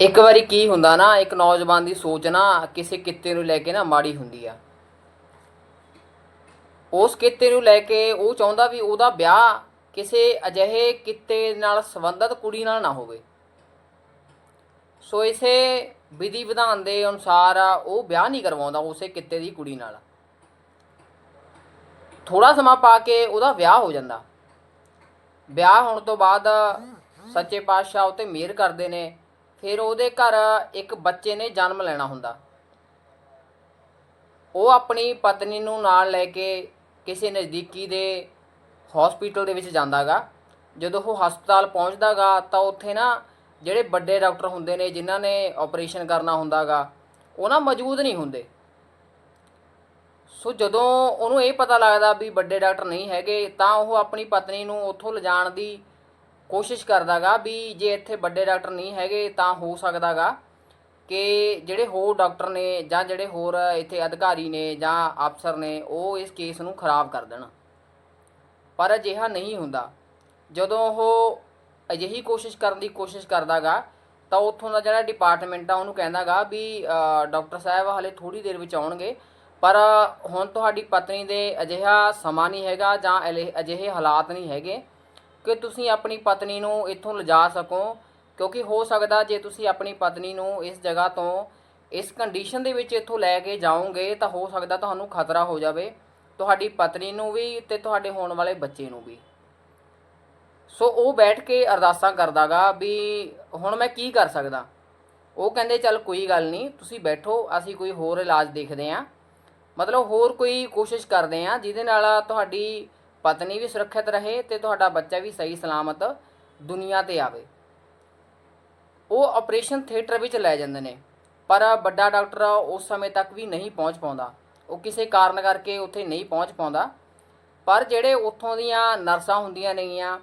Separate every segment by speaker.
Speaker 1: ਇੱਕ ਵਾਰੀ ਕੀ ਹੁੰਦਾ ਨਾ, ਇੱਕ ਨੌਜਵਾਨ ਦੀ ਸੋਚ ਨਾ ਕਿਸੇ ਕਿੱਤੇ ਨੂੰ ਲੈ ਕੇ ਨਾ ਮਾੜੀ ਹੁੰਦੀ ਆ। ਉਸ ਕਿੱਤੇ ਨੂੰ ਲੈ ਕੇ ਉਹ ਚਾਹੁੰਦਾ ਵੀ ਉਹਦਾ ਵਿਆਹ ਕਿਸੇ ਅਜਿਹੇ ਕਿੱਤੇ ਨਾਲ ਸੰਬੰਧਿਤ ਕੁੜੀ ਨਾਲ ਨਾ ਹੋਵੇ। ਸੋ ਇਸੇ ਵਿਧੀ ਵਿਧਾਨ ਦੇ ਅਨੁਸਾਰ ਉਹ ਵਿਆਹ ਨਹੀਂ ਕਰਵਾਉਂਦਾ ਉਸੇ ਕਿੱਤੇ ਦੀ ਕੁੜੀ ਨਾਲ। ਥੋੜਾ ਸਮਾਂ ਪਾ ਕੇ ਉਹਦਾ ਵਿਆਹ ਹੋ ਜਾਂਦਾ। ਵਿਆਹ ਹੋਣ ਤੋਂ ਬਾਅਦ ਸੱਚੇ ਪਾਤਸ਼ਾਹ ਉਤੇ ਮਿਹਰ ਕਰਦੇ ਨੇ। ਫਿਰ ਉਹਦੇ ਘਰ ਇੱਕ ਬੱਚੇ ਨੇ ਜਨਮ ਲੈਣਾ ਹੁੰਦਾ। ਉਹ ਆਪਣੀ ਪਤਨੀ ਨੂੰ ਨਾਲ ਲੈ ਕੇ ਕਿਸੇ ਨਜ਼ਦੀਕੀ ਦੇ ਹਸਪੀਟਲ ਦੇ ਵਿੱਚ ਜਾਂਦਾਗਾ। ਜਦੋਂ ਉਹ ਹਸਪਤਾਲ ਪਹੁੰਚਦਾਗਾ ਤਾਂ ਉੱਥੇ ਨਾ ਜਿਹੜੇ ਵੱਡੇ ਡਾਕਟਰ ਹੁੰਦੇ ਨੇ, ਜਿਨ੍ਹਾਂ ਨੇ ਆਪਰੇਸ਼ਨ ਕਰਨਾ ਹੁੰਦਾਗਾ, ਉਹ ਨਾ ਮੌਜੂਦ ਨਹੀਂ ਹੁੰਦੇ। ਸੋ ਜਦੋਂ ਉਹਨੂੰ ਇਹ ਪਤਾ ਲੱਗਦਾ ਵੀ ਵੱਡੇ ਡਾਕਟਰ ਨਹੀਂ ਹੈਗੇ, ਤਾਂ ਉਹ ਆਪਣੀ ਪਤਨੀ ਨੂੰ ਉੱਥੋਂ ਲਿਜਾਣ ਦੀ ਕੋਸ਼ਿਸ਼ ਕਰਦਾਗਾ ਵੀ ਜੇ ਇੱਥੇ ਵੱਡੇ ਡਾਕਟਰ ਨਹੀਂ ਹੈਗੇ ਤਾਂ ਹੋ ਸਕਦਾਗਾ ਕਿ ਜਿਹੜੇ ਹੋਰ ਡਾਕਟਰ ਨੇ ਜਾਂ ਜਿਹੜੇ ਹੋਰ ਇੱਥੇ ਅਧਿਕਾਰੀ ਨੇ ਜਾਂ ਅਫਸਰ ਨੇ ਉਹ ਇਸ ਕੇਸ ਨੂੰ ਖਰਾਬ ਕਰ ਦੇਣ। ਪਰ ਅਜਿਹਾ ਨਹੀਂ ਹੁੰਦਾ। ਜਦੋਂ ਉਹ ਅਜਿਹੀ ਕੋਸ਼ਿਸ਼ ਕਰਨ ਦੀ ਕੋਸ਼ਿਸ਼ ਕਰਦਾਗਾ ਤਾਂ ਉੱਥੋਂ ਦਾ ਜਿਹੜਾ ਡਿਪਾਰਟਮੈਂਟ ਆ ਉਹਨੂੰ ਕਹਿੰਦਾਗਾ ਵੀ ਡਾਕਟਰ ਸਾਹਿਬ ਹਲੇ ਥੋੜੀ ਦੇਰ ਵਿੱਚ ਆਉਣਗੇ, ਪਰ ਹੁਣ ਤੁਹਾਡੀ ਪਤਨੀ ਦੇ ਅਜਿਹਾ ਸਮਾਂ ਨਹੀਂ ਹੈਗਾ ਜਾਂ ਅਲੇ- ਅਜਿਹੇ ਹਾਲਾਤ ਨਹੀਂ ਹੈਗੇ। ਕਿ ਤੁਸੀਂ ਆਪਣੀ ਪਤਨੀ ਨੂੰ ਇੱਥੋਂ ਲਿਜਾ ਸਕੋ, ਕਿਉਂਕਿ ਹੋ ਸਕਦਾ ਜੇ ਤੁਸੀਂ ਆਪਣੀ ਪਤਨੀ ਨੂੰ ਇਸ ਜਗ੍ਹਾ ਤੋਂ ਇਸ ਕੰਡੀਸ਼ਨ ਦੇ ਵਿੱਚ ਇੱਥੋਂ ਲੈ ਕੇ ਜਾਓਗੇ, ਤਾਂ ਹੋ ਸਕਦਾ ਤੁਹਾਨੂੰ ਖਤਰਾ ਹੋ ਜਾਵੇ, ਤੁਹਾਡੀ ਪਤਨੀ ਨੂੰ ਵੀ ਤੇ ਤੁਹਾਡੇ ਹੋਣ ਵਾਲੇ ਬੱਚੇ ਨੂੰ ਵੀ। ਸੋ ਉਹ ਬੈਠ ਕੇ ਅਰਦਾਸਾਂ ਕਰਦਾਗਾ ਵੀ ਹੁਣ ਮੈਂ ਕੀ ਕਰ ਸਕਦਾ। ਉਹ ਕਹਿੰਦੇ, ਚੱਲ ਕੋਈ ਗੱਲ ਨਹੀਂ, ਤੁਸੀਂ ਬੈਠੋ, ਅਸੀਂ ਕੋਈ ਹੋਰ ਇਲਾਜ ਦੇਖਦੇ ਆਂ। ਮਤਲਬ ਹੋਰ ਕੋਈ ਕੋਸ਼ਿਸ਼ ਕਰਦੇ ਆਂ, ਜਿਹਦੇ ਨਾਲ ਤੁਹਾਡੀ ਪਤਨੀ ਵੀ ਸੁਰੱਖਿਅਤ ਰਹੇ ਤੇ ਤੁਹਾਡਾ ਬੱਚਾ ਵੀ ਸਹੀ ਸਲਾਮਤ ਦੁਨੀਆ ਤੇ ਆਵੇ। ਉਹ ਆਪਰੇਸ਼ਨ ਥੀਏਟਰ ਵਿੱਚ ਲੈ ਜਾਂਦੇ ਨੇ, ਪਰ ਵੱਡਾ ਡਾਕਟਰ ਉਸ ਸਮੇਂ ਤੱਕ ਵੀ ਨਹੀਂ ਪਹੁੰਚ ਪਾਉਂਦਾ। ਉਹ ਕਿਸੇ ਕਾਰਨ ਕਰਕੇ ਉੱਥੇ ਨਹੀਂ ਪਹੁੰਚ ਪਾਉਂਦਾ। ਪਰ ਜਿਹੜੇ ਉੱਥੋਂ ਦੀਆਂ ਨਰਸਾਂ ਹੁੰਦੀਆਂ ਨੇਗੀਆਂ,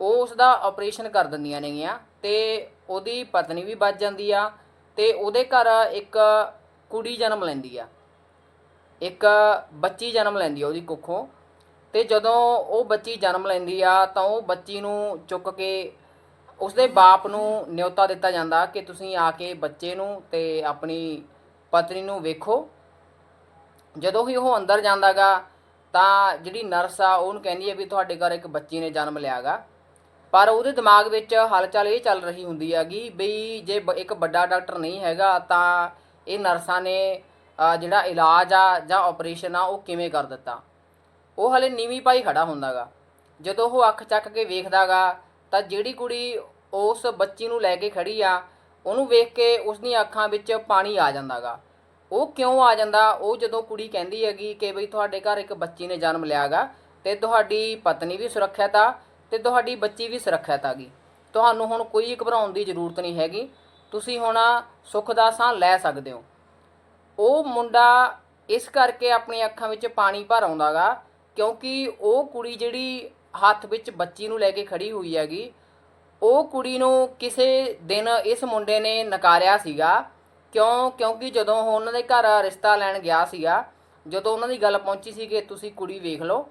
Speaker 1: ਉਹ ਉਸ ਦਾ ਆਪਰੇਸ਼ਨ ਕਰ ਦਿੰਦੀਆਂ ਨੇਗੀਆਂ ਤੇ ਉਹਦੀ ਪਤਨੀ ਵੀ ਬਚ ਜਾਂਦੀ ਆ ਤੇ ਉਹਦੇ ਘਰ ਇੱਕ ਕੁੜੀ ਜਨਮ ਲੈਂਦੀ ਆ। ਇੱਕ ਬੱਚੀ ਜਨਮ ਲੈਂਦੀ ਆ ਉਹਦੀ ਕੁੱਖੋਂ। ਅਤੇ ਜਦੋਂ ਉਹ ਬੱਚੀ ਜਨਮ ਲੈਂਦੀ ਆ, ਤਾਂ ਉਹ ਬੱਚੀ ਨੂੰ ਚੁੱਕ ਕੇ ਉਸਦੇ ਬਾਪ ਨੂੰ ਨਿਯੋਤਾ ਦਿੱਤਾ ਜਾਂਦਾ ਕਿ ਤੁਸੀਂ ਆ ਕੇ ਬੱਚੇ ਨੂੰ ਤੇ ਆਪਣੀ ਪਤਨੀ ਨੂੰ ਵੇਖੋ। ਜਦੋਂ ਹੀ ਉਹ ਅੰਦਰ ਜਾਂਦਾਗਾ, ਤਾਂ ਜਿਹੜੀ ਨਰਸ ਆ, ਉਹਨੂੰ ਕਹਿੰਦੀ ਹੈ ਵੀ ਤੁਹਾਡੇ ਘਰ ਇੱਕ ਬੱਚੀ ਨੇ ਜਨਮ ਲਿਆਗਾ। ਪਰ ਉਹਦੇ ਦਿਮਾਗ ਵਿੱਚ ਹਲਚਲ ਇਹ ਚੱਲ ਰਹੀ ਹੁੰਦੀ ਹੈਗੀ ਬਈ ਜੇ ਬ- ਇੱਕ ਵੱਡਾ ਡਾਕਟਰ ਨਹੀਂ ਹੈਗਾ, ਤਾਂ ਇਹ ਨਰਸਾਂ ਨੇ ਜਿਹੜਾ ਇਲਾਜ ਆ ਜਾਂ ਆਪਰੇਸ਼ਨ ਆ, ਉਹ ਕਿਵੇਂ ਕਰ ਦਿੱਤਾ। ਉਹ ਹਲੇ ਨੀਵੀਂ ਪਾਈ ਖੜਾ ਹੁੰਦਾਗਾ। ਜਦੋਂ ਉਹ ਅੱਖ ਚੱਕ ਕੇ ਵੇਖਦਾਗਾ, ਤਾਂ ਜਿਹੜੀ ਕੁੜੀ ਉਸ ਬੱਚੀ ਨੂੰ ਲੈ ਕੇ ਖੜੀ ਆ, ਉਹਨੂੰ ਵੇਖ ਕੇ ਉਸ ਦੀਆਂ ਅੱਖਾਂ ਵਿੱਚ ਪਾਣੀ ਆ ਜਾਂਦਾਗਾ। ਉਹ ਕਿਉਂ ਆ ਜਾਂਦਾ? ਉਹ ਜਦੋਂ ਕੁੜੀ ਕਹਿੰਦੀ ਹੈਗੀ ਕਿ ਬਈ ਤੁਹਾਡੇ ਘਰ ਇੱਕ ਬੱਚੀ ਨੇ ਜਨਮ ਲਿਆਗਾ, ਤੇ ਤੁਹਾਡੀ ਪਤਨੀ ਵੀ ਸੁਰੱਖਿਅਤ ਆ, ਤੇ ਤੁਹਾਡੀ ਬੱਚੀ ਵੀ ਸੁਰੱਖਿਅਤ ਆਗੀ ਤੁਹਾਨੂੰ ਹੁਣ ਕੋਈ ਘਬਰਾਉਣ ਦੀ ਜ਼ਰੂਰਤ ਨਹੀਂ ਹੈਗੀ। ਤੁਸੀਂ ਹੁਣ ਸੁੱਖ ਦਾ ਸਾਹ ਲੈ ਸਕਦੇ ਹੋ। ਉਹ ਮੁੰਡਾ ਇਸ ਕਰਕੇ ਆਪਣੀ ਅੱਖਾਂ ਵਿੱਚ ਪਾਣੀ ਭਰ ਆਉਂਦਾਗਾ ਕਿਉਂਕਿ ਉਹ ਕੁੜੀ ਜਿਹੜੀ ਹੱਥ ਵਿੱਚ ਬੱਚੀ ਨੂੰ ਲੈ ਕੇ ਖੜੀ ਹੋਈ ਹੈਗੀ, ਉਹ ਕੁੜੀ ਨੂੰ ਕਿਸੇ ਦਿਨ ਇਸ ਮੁੰਡੇ ਨੇ ਨਕਾਰਿਆ ਸੀਗਾ। ਕਿਉਂ? ਕਿਉਂਕਿ ਜਦੋਂ ਉਹ ਉਹਨਾਂ ਦੇ ਘਰ ਰਿਸ਼ਤਾ ਲੈਣ ਗਿਆ ਸੀਗਾ, ਜਦੋਂ ਉਹਨਾਂ ਦੀ ਗੱਲ ਪਹੁੰਚੀ ਸੀ ਕਿ ਤੁਸੀਂ ਕੁੜੀ ਵੇਖ ਲਓ,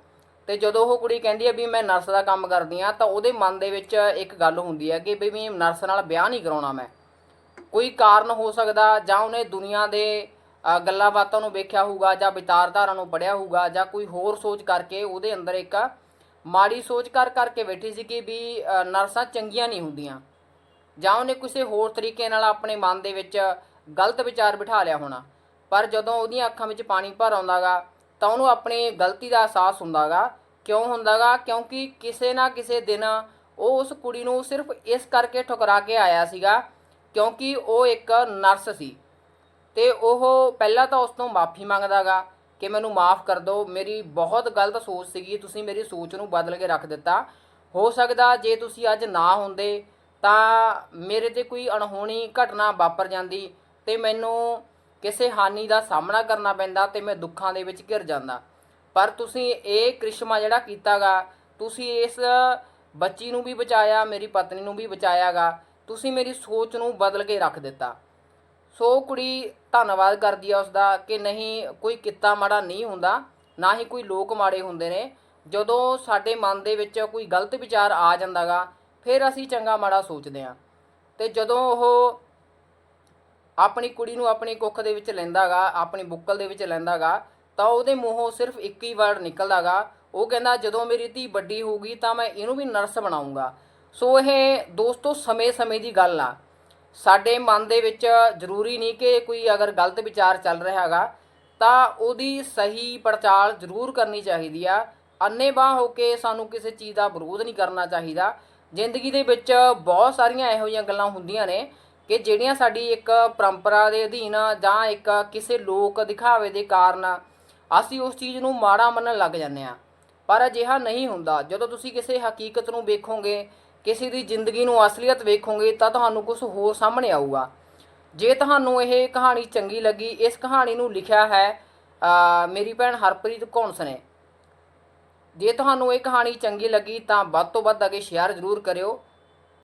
Speaker 1: ਤੇ ਜਦੋਂ ਉਹ ਕੁੜੀ ਕਹਿੰਦੀ ਹੈ ਵੀ ਮੈਂ ਨਰਸ ਦਾ ਕੰਮ ਕਰਦੀ ਆ ਤਾਂ ਉਹਦੇ ਮਨ ਦੇ ਵਿੱਚ ਇੱਕ ਗੱਲ ਹੁੰਦੀ ਹੈ ਕਿ ਵੀ ਵੀ ਨਰਸ ਨਾਲ ਵਿਆਹ ਨਹੀਂ ਕਰਾਉਣਾ ਮੈਂ। ਕੋਈ ਕਾਰਨ ਹੋ ਸਕਦਾ ਜਾਂ ਉਹਨੇ ਦੁਨੀਆ ਦੇ ਗੱਲਾਂ ਬਾਤਾਂ ਨੂੰ ਵੇਖਿਆ ਹੋਊਗਾ ਜਾਂ ਵਿਚਾਰਧਾਰਾ ਨੂੰ ਪੜਿਆ ਹੋਊਗਾ ਜਾਂ ਕੋਈ ਹੋਰ ਸੋਚ ਕਰਕੇ ਉਹਦੇ ਅੰਦਰ ਇੱਕ ਮਾੜੀ ਸੋਚ ਕਰ ਕਰਕੇ ਬੈਠੀ ਸੀ ਕਿ ਵੀ ਨਰਸਾਂ ਚੰਗੀਆਂ ਨਹੀਂ ਹੁੰਦੀਆਂ। ਜਾਂ ਉਹਨੇ ਕਿਸੇ ਹੋਰ ਤਰੀਕੇ ਨਾਲ ਆਪਣੇ ਮਨ ਦੇ ਵਿੱਚ ਗਲਤ ਵਿਚਾਰ ਬਿਠਾ ਲਿਆ ਹੋਣਾ। ਪਰ ਜਦੋਂ ਉਹਦੀਆਂ ਅੱਖਾਂ ਵਿੱਚ ਪਾਣੀ ਭਰ ਆਉਂਦਾਗਾ, ਤਾਂ ਉਹਨੂੰ ਆਪਣੀ ਗਲਤੀ ਦਾ ਅਹਿਸਾਸ ਹੁੰਦਾਗਾ। ਕਿਉਂ ਹੁੰਦਾਗਾ? ਕਿਉਂਕਿ ਕਿਸੇ ਨਾ ਕਿਸੇ ਦਿਨ ਉਹ ਉਸ ਕੁੜੀ ਨੂੰ ਸਿਰਫ ਇਸ ਕਰਕੇ ਠੁਕਰਾ ਕੇ ਆਇਆ ਸੀਗਾ, ਕਿਉਂਕਿ ਉਹ ਇੱਕ ਨਰਸ ਸੀ। ਤੇ ਉਹ ਪਹਿਲਾਂ ਤਾਂ ਉਸ ਤੋਂ ਮਾਫੀ ਮੰਗਦਾਗਾ ਕਿ ਮੈਨੂੰ ਮਾਫ ਕਰ ਦਿਓ। ਮੇਰੀ ਬਹੁਤ ਗਲਤ ਸੋਚ ਸੀਗੀ, ਤੁਸੀਂ ਮੇਰੀ ਸੋਚ ਨੂੰ ਬਦਲ ਕੇ ਰੱਖ ਦਿੱਤਾ। ਹੋ ਸਕਦਾ ਜੇ ਤੁਸੀਂ ਅੱਜ ਨਾ ਹੁੰਦੇ ਤਾਂ ਮੇਰੇ ਤੇ ਕੋਈ ਅਣਹੋਣੀ ਘਟਨਾ ਵਾਪਰ ਜਾਂਦੀ ਤੇ ਮੈਨੂੰ ਕਿਸੇ ਹਾਨੀ ਦਾ ਸਾਹਮਣਾ ਕਰਨਾ ਪੈਂਦਾ ਤੇ ਮੈਂ ਦੁੱਖਾਂ ਦੇ ਵਿੱਚ ਘਿਰ ਜਾਂਦਾ। ਪਰ ਤੁਸੀਂ ਇਹ ਕ੍ਰਿਸ਼ਮਾ ਜਿਹੜਾ ਕੀਤਾਗਾ, ਤੁਸੀਂ ਇਸ ਬੱਚੀ ਨੂੰ ਵੀ ਬਚਾਇਆ, ਮੇਰੀ ਪਤਨੀ ਨੂੰ ਵੀ ਬਚਾਇਆਗਾ, ਤੁਸੀਂ ਮੇਰੀ ਸੋਚ ਨੂੰ ਬਦਲ ਕੇ ਰੱਖ ਦਿੱਤਾ। ਸੋ ਕੁੜੀ ਧੰਨਵਾਦ ਕਰਦੀ ਆ ਉਸਦਾ ਕਿ ਨਹੀਂ ਕੋਈ ਕਿੱਤਾ ਮਾੜਾ ਨਹੀਂ ਹੁੰਦਾ, ਨਾ ਹੀ ਕੋਈ ਲੋਕ ਮਾੜੇ ਹੁੰਦੇ ਨੇ। ਜਦੋਂ ਸਾਡੇ ਮਨ ਦੇ ਵਿੱਚ ਕੋਈ ਗਲਤ ਵਿਚਾਰ ਆ ਜਾਂਦਾਗਾ, ਫਿਰ ਅਸੀਂ ਚੰਗਾ ਮਾੜਾ ਸੋਚਦੇ ਆ ਤੇ ਜਦੋਂ ਉਹ ਆਪਣੀ ਕੁੜੀ ਨੂੰ ਆਪਣੀ ਕੁੱਖ ਦੇ ਵਿੱਚ ਲੈਂਦਾਗਾ, ਆਪਣੀ ਬੁੱਕਲ ਦੇ ਵਿੱਚ ਲੈਂਦਾਗਾ, ਤਾਂ ਉਹਦੇ ਮੂੰਹੋਂ ਸਿਰਫ ਇੱਕ ਹੀ ਵਰਡ ਨਿਕਲਦਾਗਾ। ਉਹ ਕਹਿੰਦਾ, ਜਦੋਂ ਮੇਰੀ ਧੀ ਵੱਡੀ ਹੋਊਗੀ ਤਾਂ ਮੈਂ ਇਹਨੂੰ ਵੀ ਨਰਸ ਬਣਾਉਂਗਾ ਸੋ ਇਹ ਦੋਸਤੋ ਸਮੇਂ-ਸਮੇਂ ਦੀ ਗੱਲ ਆ। ਸਾਡੇ ਮਨ ਦੇ ਵਿੱਚ ਜ਼ਰੂਰੀ ਨਹੀਂ ਕਿ ਕੋਈ ਅਗਰ ਗਲਤ ਵਿਚਾਰ ਚੱਲ ਰਿਹਾ ਹੈਗਾ, ਤਾਂ ਉਹਦੀ ਸਹੀ ਪੜਤਾਲ ਜ਼ਰੂਰ ਕਰਨੀ ਚਾਹੀਦੀ ਆ। ਅੰਨੇਵਾਹ ਹੋ ਕੇ ਸਾਨੂੰ ਕਿਸੇ ਚੀਜ਼ ਦਾ ਵਿਰੋਧ ਨਹੀਂ ਕਰਨਾ ਚਾਹੀਦਾ। ਜ਼ਿੰਦਗੀ ਦੇ ਵਿੱਚ ਬਹੁਤ ਸਾਰੀਆਂ ਇਹੋ ਜਿਹੀਆਂ ਗੱਲਾਂ ਹੁੰਦੀਆਂ ਨੇ ਕਿ ਜਿਹੜੀਆਂ ਸਾਡੀ ਇੱਕ ਪਰੰਪਰਾ ਦੇ ਅਧੀਨ ਜਾਂ ਇੱਕ ਕਿਸੇ ਲੋਕ ਦਿਖਾਵੇ ਦੇ ਕਾਰਨ ਅਸੀਂ ਉਸ ਚੀਜ਼ ਨੂੰ ਮਾੜਾ ਮੰਨਣ ਲੱਗ ਜਾਂਦੇ ਆ ਪਰ ਅਜਿਹਾ ਨਹੀਂ ਹੁੰਦਾ। ਜਦੋਂ ਤੁਸੀਂ ਕਿਸੇ ਹਕੀਕਤ ਨੂੰ ਵੇਖੋਗੇ ਕਿਸੇ ਦੀ ਜ਼ਿੰਦਗੀ ਨੂੰ ਅਸਲੀਅਤ ਵੇਖੋਗੇ ਤਾਂ ਤੁਹਾਨੂੰ ਕੁਝ ਹੋਰ ਸਾਹਮਣੇ ਆਊਗਾ। ਜੇ ਤੁਹਾਨੂੰ ਇਹ ਕਹਾਣੀ ਚੰਗੀ ਲੱਗੀ, ਇਸ ਕਹਾਣੀ ਨੂੰ ਲਿਖਿਆ ਹੈ ਮੇਰੀ ਭੈਣ ਹਰਪ੍ਰੀਤ ਕੌਂਸ ਨੇ। ਜੇ ਤੁਹਾਨੂੰ ਇਹ ਕਹਾਣੀ ਚੰਗੀ ਲੱਗੀ ਤਾਂ ਵੱਧ ਤੋਂ ਵੱਧ ਅੱਗੇ ਸ਼ੇਅਰ ਜ਼ਰੂਰ ਕਰਿਓ।